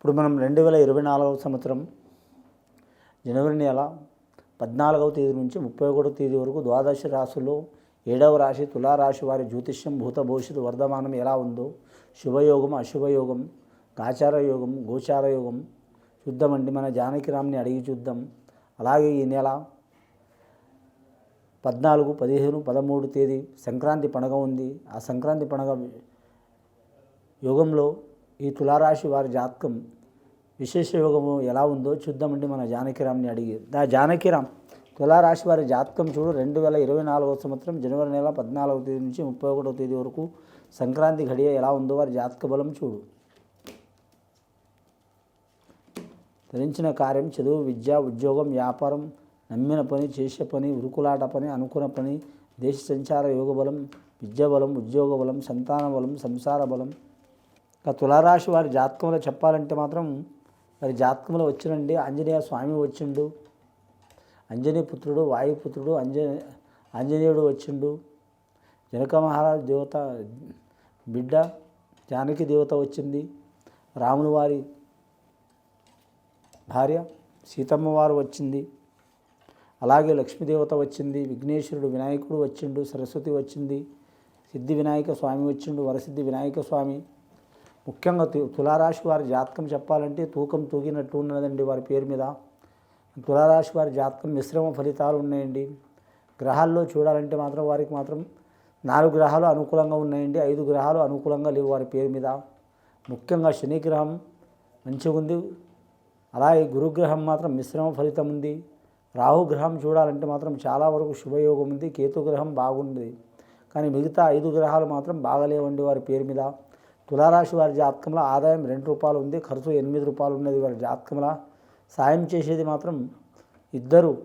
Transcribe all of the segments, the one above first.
ఇప్పుడు మనం రెండు వేల ఇరవై నాలుగవ సంవత్సరం జనవరి నెల పద్నాలుగవ తేదీ నుంచి ముప్పై ఒకటో తేదీ వరకు ద్వాదశ రాశుల్లో ఏడవ రాశి తులారాశి వారి జ్యోతిష్యం భూత భవిష్యత్తు వర్ధమానం ఎలా ఉందో శుభయోగం అశుభయోగం గాచార యోగం గోచార యోగం చూద్దామండి మన జానకిరామ్ని అడిగి చూద్దాం. అలాగే ఈ నెల పద్నాలుగు పదిహేను పదమూడు తేదీ సంక్రాంతి పండుగ ఉంది. ఆ సంక్రాంతి పండుగ యోగంలో ఈ తులారాశి వారి జాతకం విశేష యోగము ఎలా ఉందో చూద్దామండి మన జానకిరామ్ని అడిగి. దా జానకిరామ్ తులారాశి వారి జాతకం చూడు రెండు వేల ఇరవై నాలుగవ సంవత్సరం జనవరి నెల పద్నాలుగవ తేదీ నుంచి ముప్పై ఒకటవ తేదీ వరకు సంక్రాంతి ఘడియ ఎలా ఉందో వారి జాతక బలం చూడు. ధరించిన కార్యం చదువు విద్య ఉద్యోగం వ్యాపారం నమ్మిన పని చేసే పని ఉరుకులాట పని అనుకున్న పని దేశ సంచార యోగ బలం విద్య బలం ఉద్యోగ బలం సంతాన బలం సంసార బలం ఇక తులారాశి వారి జాతకంలో చెప్పాలంటే మాత్రం వారి జాతకంలో వచ్చినండి. ఆంజనేయ స్వామి వచ్చిండు. అంజనీ పుత్రుడు వాయుపుత్రుడు అంజ ఆంజనేయుడు వచ్చిండు. జనక మహారాజు దేవత బిడ్డ జానకి దేవత వచ్చింది. రాముని వారి భార్య సీతమ్మ వారు వచ్చింది. అలాగే లక్ష్మీదేవత వచ్చింది. విఘ్నేశ్వరుడు వినాయకుడు వచ్చిండు. సరస్వతి వచ్చింది. సిద్ధి వినాయక స్వామి వచ్చిండు. వరసిద్ధి వినాయక స్వామి. ముఖ్యంగా తు- తులారాశి వారి జాతకం చెప్పాలంటే తూకం తూగినట్టు ఉన్నదండి వారి పేరు మీద. తులారాశి వారి జాతకం మిశ్రమ ఫలితాలు ఉన్నాయండి. గ్రహాల్లో చూడాలంటే మాత్రం వారికి మాత్రం నాలుగు గ్రహాలు అనుకూలంగా ఉన్నాయండి. ఐదు గ్రహాలు అనుకూలంగా లేవు వారి పేరు మీద. ముఖ్యంగా శని గ్రహం మంచిగా ఉంది. అలాగే గురుగ్రహం మాత్రం మిశ్రమ ఫలితం ఉంది. రాహుగ్రహం చూడాలంటే మాత్రం చాలా వరకు శుభయోగం ఉంది. కేతుగ్రహం బాగుంది. కానీ మిగతా ఐదు గ్రహాలు మాత్రం బాగలేవండి వారి పేరు మీద. తులారాశి వారి జాతకంలో ఆదాయం రెండు రూపాయలు ఉంది ఖర్చు ఎనిమిది రూపాయలు ఉన్నది. వారి జాతకంలో సాయం చేసేది మాత్రం ఇద్దరు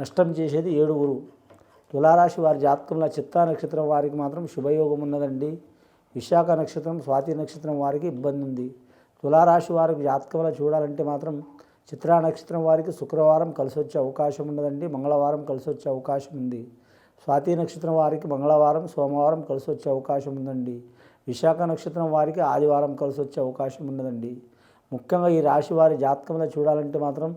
నష్టం చేసేది ఏడుగురు. తులారాశి వారి జాతకంలో చిత్తా నక్షత్రం వారికి మాత్రం శుభయోగం ఉన్నదండి. విశాఖ నక్షత్రం స్వాతి నక్షత్రం వారికి ఇబ్బంది ఉంది. తులారాశి వారికి జాతకంలో చూడాలంటే మాత్రం చిత్రా నక్షత్రం వారికి శుక్రవారం కలిసి వచ్చే అవకాశం ఉన్నదండి. మంగళవారం కలిసి వచ్చే అవకాశం ఉంది. స్వాతి నక్షత్రం వారికి మంగళవారం సోమవారం కలిసి వచ్చే అవకాశం ఉందండి. విశాఖ నక్షత్రం వారికి ఆదివారం కలిసి వచ్చే అవకాశం ఉన్నదండి. ముఖ్యంగా ఈ రాశి వారి జాతకంలో చూడాలంటే మాత్రం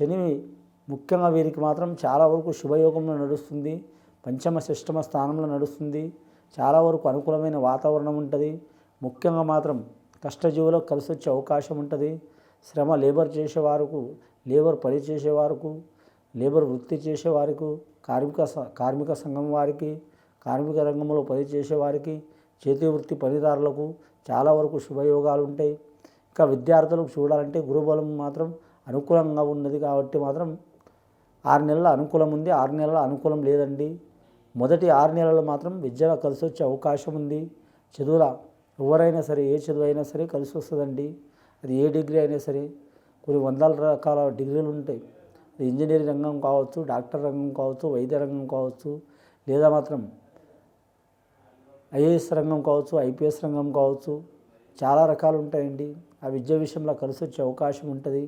శని ముఖ్యంగా వీరికి మాత్రం చాలా వరకు శుభయోగంలో నడుస్తుంది. పంచమ షష్టమ స్థానంలో నడుస్తుంది. చాలా వరకు అనుకూలమైన వాతావరణం ఉంటుంది. ముఖ్యంగా మాత్రం కష్టజీవులకు కలిసి వచ్చే అవకాశం ఉంటుంది. శ్రమ లేబర్ చేసేవారుకు లేబర్ పని చేసేవారుకు లేబర్ వృత్తి చేసేవారికి కార్మిక స- కార్మిక సంఘం వారికి కార్మిక రంగంలో పని చేసేవారికి చేతి వృత్తి పనిదారులకు చాలా వరకు శుభయోగాలు ఉంటాయి ఇంకా విద్యార్థులకు చూడాలంటే గురుబలం మాత్రం అనుకూలంగా ఉన్నది కాబట్టి మాత్రం ఆరు నెలల అనుకూలం ఉంది. ఆరు నెలల అనుకూలం లేదండి. మొదటి ఆరు నెలలు మాత్రం విద్యలో కలిసి వచ్చే అవకాశం ఉంది. చదువుల ఎవరైనా సరే ఏ చదువు అయినా సరే కలిసి వస్తుందండి అది ఏ డిగ్రీ అయినా సరే కొన్ని వందల రకాల డిగ్రీలు ఉంటాయి అది ఇంజనీరింగ్ రంగం కావచ్చు డాక్టర్ రంగం కావచ్చు వైద్య రంగం కావచ్చు లేదా మాత్రం ఐఏఎస్ రంగం కావచ్చు ఐపీఎస్ రంగం కావచ్చు చాలా రకాలు ఉంటాయండి. ఆ విద్య విషయంలో కలిసి వచ్చే అవకాశం ఉంటుంది.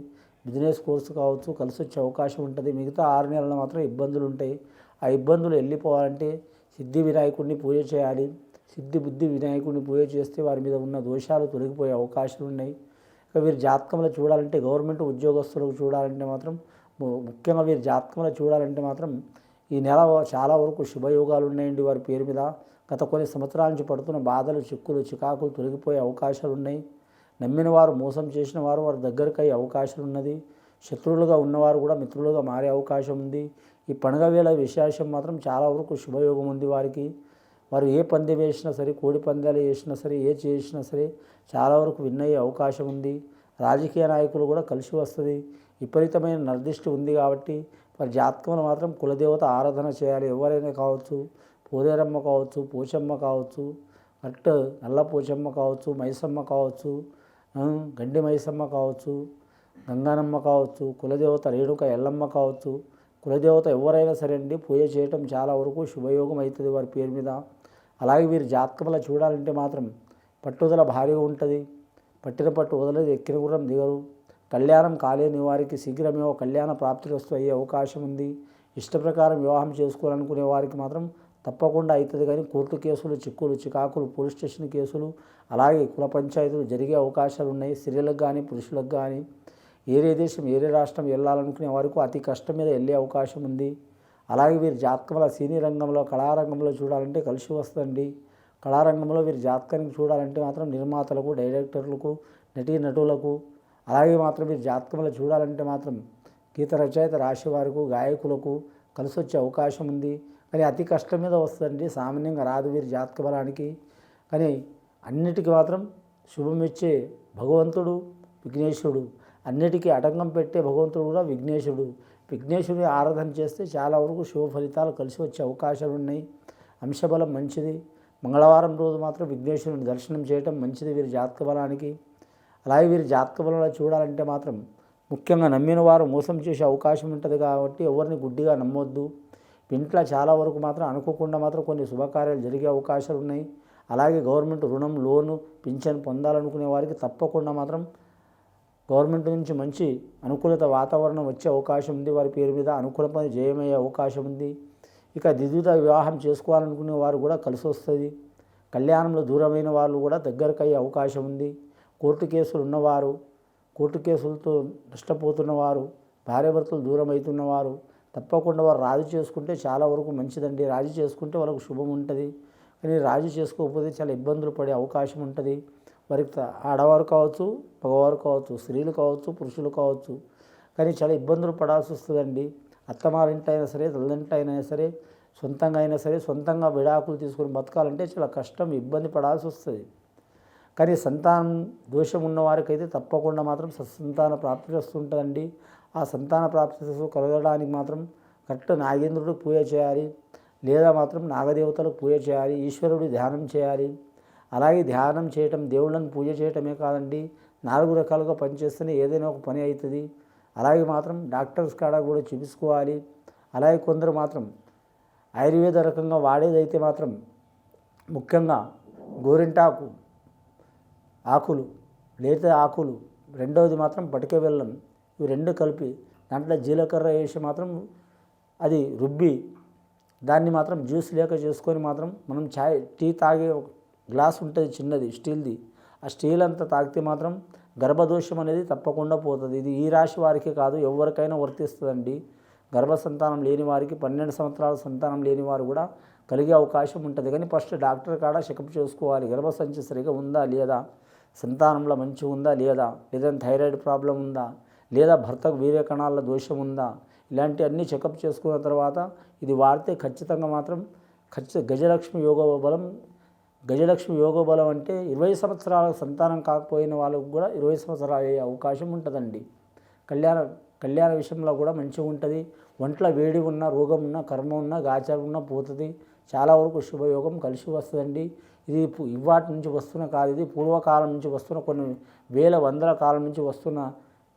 బిజినెస్ కోర్సు కావచ్చు కలిసి వచ్చే అవకాశం ఉంటుంది. మిగతా ఆరు నెలలు మాత్రం ఇబ్బందులు ఉంటాయి. ఆ ఇబ్బందులు వెళ్ళిపోవాలంటే సిద్ధి వినాయకుడిని పూజ చేయాలి. సిద్ధి బుద్ధి వినాయకుడిని పూజ చేస్తే వారి మీద ఉన్న దోషాలు తొలగిపోయే అవకాశాలు ఉన్నాయి. ఇక వీరి జాతకంలో చూడాలంటే గవర్నమెంట్ ఉద్యోగస్తులకు చూడాలంటే మాత్రం ముఖ్యంగా వీరి జాతకంలో చూడాలంటే మాత్రం ఈ నెల చాలా వరకు శుభయోగాలు ఉన్నాయండి వారి పేరు మీద. గత కొన్ని సంవత్సరాల నుంచి పడుతున్న బాధలు చిక్కులు చికాకులు తొలగిపోయే అవకాశాలు ఉన్నాయి. నమ్మిన వారు మోసం చేసిన వారు వారి దగ్గరకు అయ్యే అవకాశం ఉన్నది. శత్రువులుగా ఉన్నవారు కూడా మిత్రులుగా మారే అవకాశం ఉంది. ఈ పండుగ వేళ విశేషం మాత్రం చాలా వరకు శుభయోగం ఉంది వారికి. వారు ఏ పంది వేసినా సరే కోడి పందాలు వేసినా సరే ఏ చేసినా సరే చాలా వరకు విన్ అయ్యే అవకాశం ఉంది. రాజకీయ నాయకులు కూడా కలిసి వస్తుంది. విపరీతమైన నిర్దిష్టి ఉంది కాబట్టి వారి జాతకంలో మాత్రం కులదేవత ఆరాధన చేయాలి. ఎవరైనా కావచ్చు పోలేరమ్మ కావచ్చు పోచమ్మ కావచ్చు కరెక్ట్ నల్ల పోచమ్మ కావచ్చు మైసమ్మ కావచ్చు గండి మైసమ్మ కావచ్చు గంగానమ్మ కావచ్చు కులదేవత రేణుక ఎల్లమ్మ కావచ్చు కులదేవత ఎవరైనా సరే అండి పూజ చేయటం చాలా వరకు శుభయోగం అవుతుంది వారి పేరు మీద. అలాగే వీరి జాతకంలో చూడాలంటే మాత్రం పట్టుదల భారీగా ఉంటుంది. పట్టిన పట్టు వదలదు ఎక్కిన గుర్రం దిగరు. కళ్యాణం కాలేని వారికి శీఘ్రమే ఒక కళ్యాణ ప్రాప్తి వస్తూ అయ్యే అవకాశం ఉంది. ఇష్ట ప్రకారం వివాహం చేసుకోవాలనుకునే వారికి మాత్రం తప్పకుండా అవుతుంది కానీ కోర్టు కేసులు చిక్కులు చికాకులు పోలీస్ స్టేషన్ కేసులు అలాగే కుల పంచాయతీలు జరిగే అవకాశాలు ఉన్నాయి. స్త్రీలకు కానీ పురుషులకు కానీ ఏరే దేశం ఏరే రాష్ట్రం వెళ్ళాలనుకునే వరకు అతి కష్టం మీద వెళ్ళే అవకాశం ఉంది. అలాగే వీరి జాతకంలో సినీ రంగంలో కళారంగంలో చూడాలంటే కలిసి వస్తుందండి. కళారంగంలో వీరి జాతకానికి చూడాలంటే మాత్రం నిర్మాతలకు డైరెక్టర్లకు నటీ నటులకు అలాగే మాత్రం వీరి జాతకంలో చూడాలంటే మాత్రం గీత రచయిత రాశివారికి గాయకులకు కలిసి వచ్చే అవకాశం ఉంది. కానీ అతి కష్టం మీద వస్తుందండి. సామాన్యంగా రాదు వీరి జాతక బలానికి. కానీ అన్నిటికీ మాత్రం శుభం ఇచ్చే భగవంతుడు విఘ్నేశ్వరుడు. అన్నిటికీ అటంకం పెట్టే భగవంతుడు కూడా విఘ్నేశ్వరుడు విఘ్నేశుడిని ఆరాధన చేస్తే చాలా వరకు శుభ ఫలితాలు కలిసి వచ్చే అవకాశాలు ఉన్నాయి. అంశబలం మంచిది. మంగళవారం రోజు మాత్రం విఘ్నేశ్వరుని దర్శనం చేయటం మంచిది వీరి జాతక బలానికి. అలాగే వీరి జాతక బలంలో చూడాలంటే మాత్రం ముఖ్యంగా నమ్మిన వారు మోసం చేసే అవకాశం ఉంటుంది కాబట్టి ఎవరిని గుడ్డిగా నమ్మొద్దు. ఇంట్లో చాలా వరకు మాత్రం అనుకోకుండా మాత్రం కొన్ని శుభకార్యాలు జరిగే అవకాశాలు ఉన్నాయి. అలాగే గవర్నమెంట్ రుణం లోను పింఛన్ పొందాలనుకునే వారికి తప్పకుండా మాత్రం గవర్నమెంట్ నుంచి మంచి అనుకూలత వాతావరణం వచ్చే అవకాశం ఉంది. వారి పేరు మీద అనుకూల పని జయమయ్యే అవకాశం ఉంది. ఇక దిద్దుత వివాహం చేసుకోవాలనుకునే వారు కూడా కలిసి వస్తుంది. కళ్యాణంలో దూరమైన వాళ్ళు కూడా దగ్గరకు అయ్యే అవకాశం ఉంది. కోర్టు కేసులు ఉన్నవారు కోర్టు కేసులతో నష్టపోతున్నవారు భార్యాభర్తలు దూరం అవుతున్నవారు తప్పకుండా వారు రాజు చేసుకుంటే చాలా వరకు మంచిదండి. రాజు చేసుకుంటే వాళ్ళకు శుభం ఉంటుంది. కానీ రాజు చేసుకోకపోతే చాలా ఇబ్బందులు పడే అవకాశం ఉంటుంది. వారికి ఆడవారు కావచ్చు మగవారు కావచ్చు స్త్రీలు కావచ్చు పురుషులు కావచ్చు. కానీ చాలా ఇబ్బందులు పడాల్సి వస్తుందండి. అత్తమారింటి అయినా సరే తల్లింటి అయినా సరే సొంతంగా అయినా సరే సొంతంగా విడాకులు తీసుకొని బతకాలంటే చాలా కష్టం ఇబ్బంది పడాల్సి వస్తుంది. కానీ సంతానం దోషం ఉన్నవారికైతే తప్పకుండా మాత్రం సత్సంతాన ప్రాప్తి వస్తుంటుందండి. ఆ సంతాన ప్రాప్తి కలగడానికి మాత్రం కరెక్ట్ నాగేంద్రుడు పూజ చేయాలి. లేదా మాత్రం నాగదేవతలకు పూజ చేయాలి. ఈశ్వరుడు ధ్యానం చేయాలి. అలాగే ధ్యానం చేయటం దేవుళ్ళని పూజ చేయటమే కాదండి. నాలుగు రకాలుగా పనిచేస్తేనే ఏదైనా ఒక పని అవుతుంది. అలాగే మాత్రం డాక్టర్స్ కాడ కూడా చూపించుకోవాలి. అలాగే కొందరు మాత్రం ఆయుర్వేద రకంగా వాడేదైతే మాత్రం ముఖ్యంగా గోరింటాకు ఆకులు లేత ఆకులు రెండవది మాత్రం పటిక బెల్లం ఇవి రెండు కలిపి దాంట్లో జీలకర్ర వేసి మాత్రం అది రుబ్బి దాన్ని మాత్రం జ్యూస్ లేక చేసుకొని మాత్రం మనం చాయ్ టీ తాగే గ్లాస్ ఉంటుంది చిన్నది స్టీల్ది. ఆ స్టీల్ అంతా తాగితే మాత్రం గర్భదోషం అనేది తప్పకుండా పోతుంది. ఇది ఈ రాశి వారికి కాదు ఎవరికైనా వర్తిస్తుందండి. గర్భ సంతానం లేని వారికి పన్నెండు సంవత్సరాల సంతానం లేని వారు కూడా కలిగే అవకాశం ఉంటుంది. కానీ ఫస్ట్ డాక్టర్ కాడ చెకప్ చేసుకోవాలి. గర్భ సంచి సరిగా ఉందా లేదా? సంతానంలో మంచి ఉందా లేదా? లేదా థైరాయిడ్ ప్రాబ్లం ఉందా? లేదా భర్తకు వీర్య కణాల దోషం ఉందా? ఇలాంటివన్నీ చెకప్ చేసుకున్న తర్వాత ఇది వాడితే ఖచ్చితంగా మాత్రం ఖచ్చిత గజలక్ష్మి యోగ బలం గజలక్ష్మి యోగ బలం అంటే ఇరవై సంవత్సరాల సంతానం కాకపోయిన వాళ్ళకు కూడా ఇరవై సంవత్సరాలు అయ్యే అవకాశం ఉంటుందండి. కళ్యాణ కళ్యాణ విషయంలో కూడా మంచిగా ఉంటుంది. ఒంట్లో వేడి ఉన్న రోగం ఉన్న కర్మ ఉన్న గాచారం ఉన్న పోతుంది. చాలా వరకు శుభయోగం కలిసి వస్తుందండి. ఇది ఇవాటి నుంచి వస్తున్న కాదు ఇది పూర్వకాలం నుంచి వస్తున్న కొన్ని వేల వందల కాలం నుంచి వస్తున్న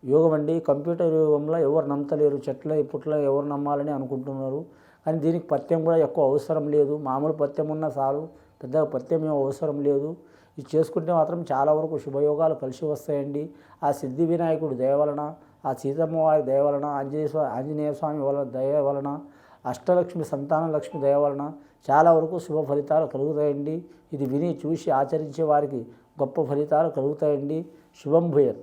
యోగం అండి. కంప్యూటర్ యోగంలో ఎవరు నమ్మతలేరు. చెట్ల పుట్ల ఎవరు నమ్మాలని అనుకుంటున్నారు. కానీ దీనికి పత్యం కూడా ఎక్కువ అవసరం లేదు. మామూలు పత్యం ఉన్న చాలు. పెద్ద పత్యం ఏం అవసరం లేదు. ఇది చేసుకుంటే మాత్రం చాలా వరకు శుభయోగాలు కలిసి వస్తాయండి. ఆ సిద్ధి వినాయకుడు దయ వలన ఆ సీతమ్మ వారి దయ వలన ఆంజనేయ స్వామి ఆంజనేయ స్వామి వలన దయ వలన అష్టలక్ష్మి సంతాన లక్ష్మి దయ వలన చాలా వరకు శుభ ఫలితాలు కలుగుతాయండి. ఇది విని చూసి ఆచరించే వారికి గొప్ప ఫలితాలు కలుగుతాయండి. శుభం భూయత్.